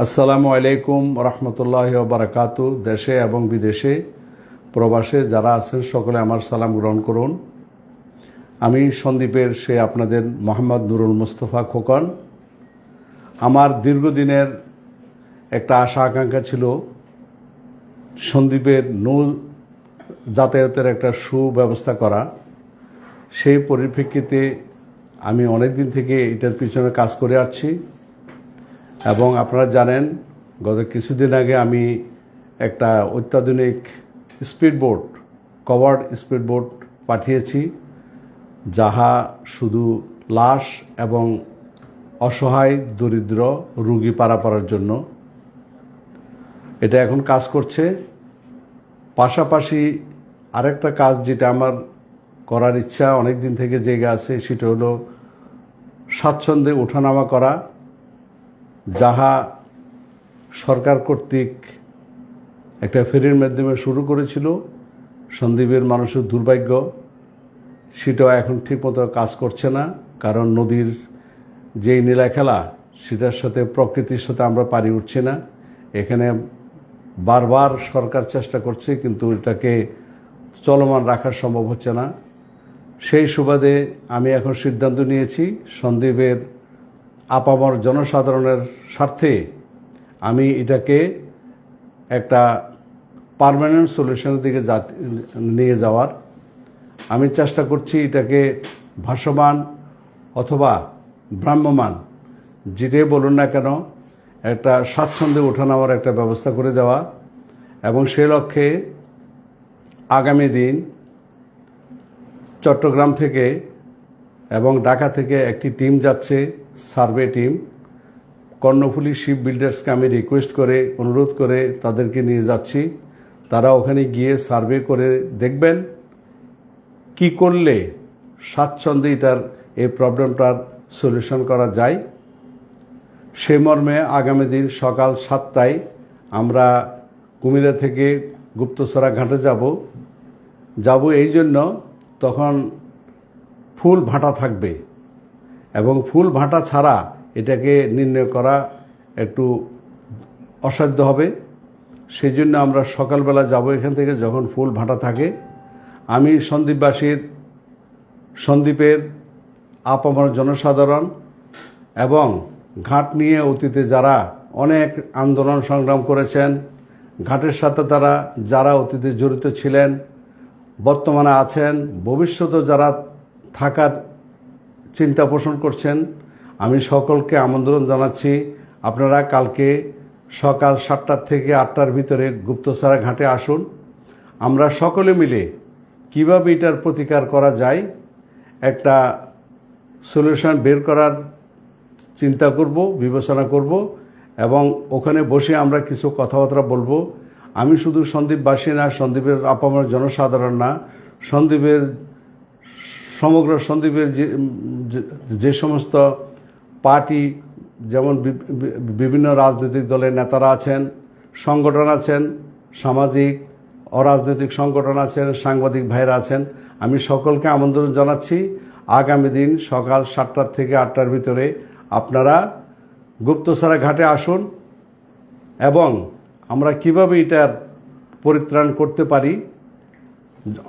আসসালামু আলাইকুম রহমতুল্লাহ বারাকাত। দেশে এবং বিদেশে প্রবাসে যারা আছেন, সকলে আমার সালাম গ্রহণ করুন। আমি সন্দীপের সে আপনাদের মোহাম্মদ নুরুল মুস্তফা খোকন। আমার দীর্ঘদিনের একটা আশা আকাঙ্ক্ষা ছিল, সন্দীপের নৌ যাতায়াতের একটা সুব্যবস্থা করা। সেই পরিপ্রেক্ষিতে আমি অনেক দিন থেকে এটার পিছনে কাজ করে আসছি। এবং আপনারা জানেন, গত কিছুদিন আগে আমি একটা অত্যাধুনিক স্পিডবোট, কভার্ড স্পিডবোট পাঠিয়েছি, যাহা শুধু লাশ এবং অসহায়, দরিদ্র রুগী পারাপারের জন্য। এটা এখন কাজ করছে। পাশাপাশি আরেকটা কাজ যেটা আমার করার ইচ্ছা অনেক দিন থেকে জেগে আছে, সেটা হলো স্বাচ্ছন্দ্যে ওঠানামা করা। যাহা সরকার কর্তৃক একটা ফেরির মাধ্যমে শুরু করেছিল, সন্দীপের মানুষের দুর্ভাগ্য, সেটাও এখন ঠিকমতো কাজ করছে না, কারণ নদীর যেই নীলা খেলা, সেটার সাথে প্রকৃতির সাথে আমরা পারি উঠছি না। এখানে বারবার সরকার চেষ্টা করছে, কিন্তু এটাকে চলমান রাখা সম্ভব হচ্ছে না। সেই সুবাদে আমি এখন সিদ্ধান্ত নিয়েছি, সন্দীপের আপামর জনসাধারণের স্বার্থে আমি এটাকে একটা পারমানেন্ট সলিউশনের দিকে নিয়ে যাওয়ার। আমি চেষ্টা করছি এটাকে ভাসমান অথবা ভ্রাম্যমান, যেটাই বলুন না কেন, একটা স্বাচ্ছন্দ্যে ওঠানামার একটা ব্যবস্থা করে দেওয়া এবং সে লক্ষ্যে আগামী দিন চট্টগ্রাম থেকে এবং ঢাকা থেকে একটি টিম যাচ্ছে। সার্ভে টিম, কর্ণফুলী শিপ বিল্ডার্সকে আমি রিকোয়েস্ট করে, অনুরোধ করে তাদেরকে নিয়ে যাচ্ছি। তারা ওখানে গিয়ে সার্ভে করে দেখবেন কি করলে স্বাচ্ছন্দ্যে এটার, এই প্রবলেমটার সলিউশন করা যায়। সে মর্মে আগামী দিন সকাল সাতটায় আমরা কুমিরা থেকে গুপ্তসরা ঘাটে যাব। যাব এই জন্য তখন ফুল ভাটা থাকবে। এবং ফুল ভাঁটা ছাড়া এটাকে নির্ণয় করা একটু অসাধ্য হবে। সেই জন্য আমরা সকালবেলা যাব এখান থেকে যখন ফুল ভাঁটা থাকে। আমি সন্দীপবাসীর সন্দীপের আপামর জনসাধারণ এবং ঘাট নিয়ে অতীতে যারা অনেক আন্দোলন সংগ্রাম করেছেন, ঘাটের সাথে তারা, যারা অতীতে জড়িত ছিলেন, বর্তমানে আছেন ভবিষ্যতে যারা থাকার চিন্তা পোষণ করছেন। আমি সকলকে আমন্ত্রণ জানাচ্ছি। আপনারা কালকে সকাল সাতটার থেকে আটটার ভিতরে গুপ্তসারা ঘাটে আসুন। আমরা সকলে মিলে কীভাবে এটার প্রতিকার করা যায়, একটা সলিউশন বের করার চিন্তা করব, বিবেচনা করব এবং ওখানে বসে আমরা কিছু কথাবার্তা বলব। আমি শুধু সন্দীপবাসী না, সন্দীপের আপামার জনসাধারণ না, সন্দীপের সমগ্র সন্দ্বীপের যে যে- সমস্ত পার্টি, যেমন বিভিন্ন রাজনৈতিক দলের নেতারা আছেন, সংগঠন আছেন, সামাজিক, অরাজনৈতিক সংগঠন আছেন, সাংবাদিক ভাইরা আছেন, আমি সকলকে আমন্ত্রণ জানাচ্ছি। আগামী দিন সকাল সাতটার থেকে আটটার ভিতরে আপনারা গুপ্তসারা ঘাটে আসুন এবং আমরা কীভাবে এটার পরিত্রাণ করতে পারি,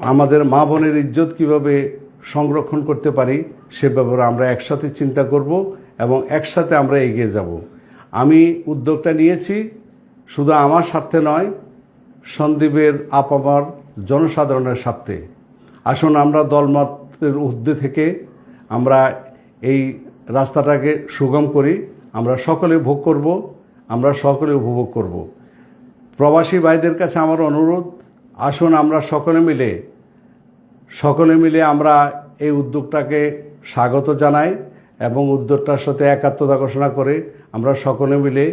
আমাদের মা বোনের ইজ্জত কীভাবে সংরক্ষণ করতে পারি, সে ব্যাপারে আমরা একসাথে চিন্তা করব এবং একসাথে আমরা এগিয়ে যাব। আমি উদ্যোগটা নিয়েছি, শুধু আমার স্বার্থে নয়, সন্দীপের, আপামার, জনসাধারণের স্বার্থে। আসুন আমরা দলমতের ঊর্ধ্বে থেকে আমরা এই রাস্তাটাকে সুগম করি, আমরা সকলে ভোগ করব, আমরা সকলে উপভোগ করব। প্রবাসী ভাইদের কাছে আমার অনুরোধ, আসুন আমরা সকলে মিলে সকলে মিলে আমরা এই উদ্যোগটাকে স্বাগত জানাই এবং উদ্যোগটার সাথে একাত্মতা ঘোষণা করে আমরা সকলে মিলে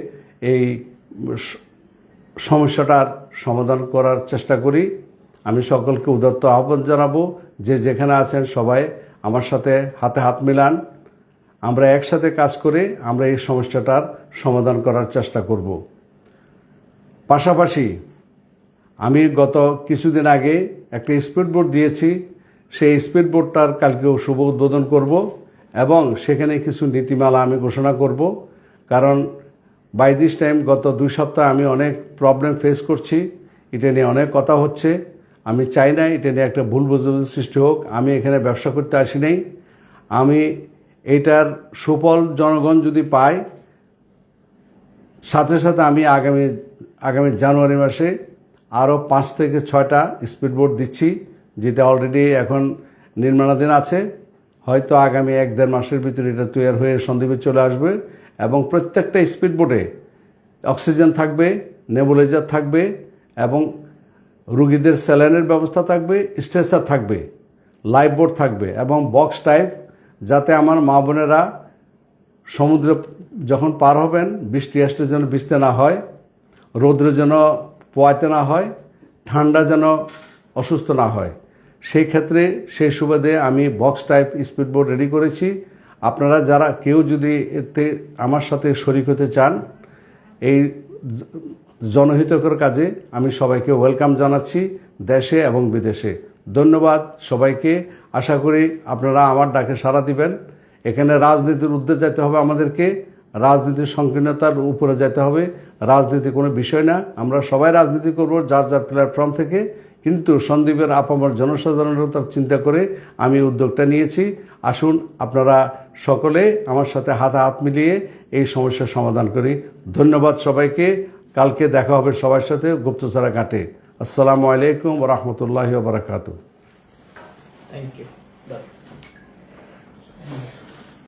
এই সমস্যাটার সমাধান করার চেষ্টা করি। আমি সকলকে উদাত্ত আহ্বান জানাব, যে যেখানে আছেন সবাই আমার সাথে হাতে হাত মিলান। আমরা একসাথে কাজ করে আমরা এই সমস্যাটার সমাধান করার চেষ্টা করব। পাশাপাশি আমি গত কিছুদিন আগে একটা স্পিড বোর্ড দিয়েছি সেই স্পিড বোটটার কালকেও শুভ উদ্বোধন করব এবং সেখানে কিছু নীতিমালা আমি ঘোষণা করব। কারণ বাই দিস টাইম গত দুই সপ্তাহ আমি অনেক প্রবলেম ফেস করছি। এটা নিয়ে অনেক কথা হচ্ছে। আমি চাই না এটা নিয়ে একটা ভুল বোঝাবুঝি সৃষ্টি হোক। আমি এখানে ব্যবসা করতে আসি নাই। আমি এটার সুফল জনগণ যদি পায়, সাথে সাথে আমি আগামী আগামী জানুয়ারি মাসে আরও পাঁচ থেকে ছয়টা স্পিড স্পিডবোট দিচ্ছি। যেটা অলরেডি এখন নির্মাণাধীন আছে, হয়তো আগামী এক দেড় মাসের ভিতরে এটা তৈরি হয়ে সন্দীপে চলে আসবে এবং প্রত্যেকটা স্পিড স্পিডবোটে অক্সিজেন থাকবে নেবুলাইজার থাকবে এবং রুগীদের স্যালাইনের ব্যবস্থা থাকবে স্ট্রেচার থাকবে লাইফ বোট থাকবে এবং বক্স টাইপ যাতে আমার মা বোনেরা সমুদ্রে যখন পার হবেন, বৃষ্টি আসতে যেন ভিজতে না হয়, রৌদ্রে যেন পোয়াতে না হয়, ঠান্ডা যেন অসুস্থ না হয়। সেই ক্ষেত্রে সেই সুবাদে আমি বক্স টাইপ স্পিডবোট রেডি করেছি। আপনারা যারা কেউ যদি এতে আমার সাথে শরিক হতে চান, এই জনহিতকর কাজে আমি সবাইকে ওয়েলকাম জানাচ্ছি দেশে এবং বিদেশে। ধন্যবাদ সবাইকে। আশা করি আপনারা আমার ডাকে সাড়া দিবেন। এখানে রাজনীতির উদ্যোগ যেতে হবে আমাদেরকে, রাজনীতির সংকীর্ণতার উপরে যেতে হবে। রাজনীতি কোনো বিষয় না। আমরা সবাই রাজনীতি করব, যার যার প্ল্যাটফর্ম থেকে। কিন্তু সন্দীপের আপ আমার জনসাধারণের তার চিন্তা করে আমি উদ্যোগটা নিয়েছি। আসুন আপনারা সকলে আমার সাথে হাতে হাত মিলিয়ে এই সমস্যার সমাধান করি। ধন্যবাদ সবাইকে। কালকে দেখা হবে সবার সাথে গুপ্তচারা ঘাটে। আসসালামু আলাইকুম রহমতুল্লাহ বারাকাতু থ্যাংক you.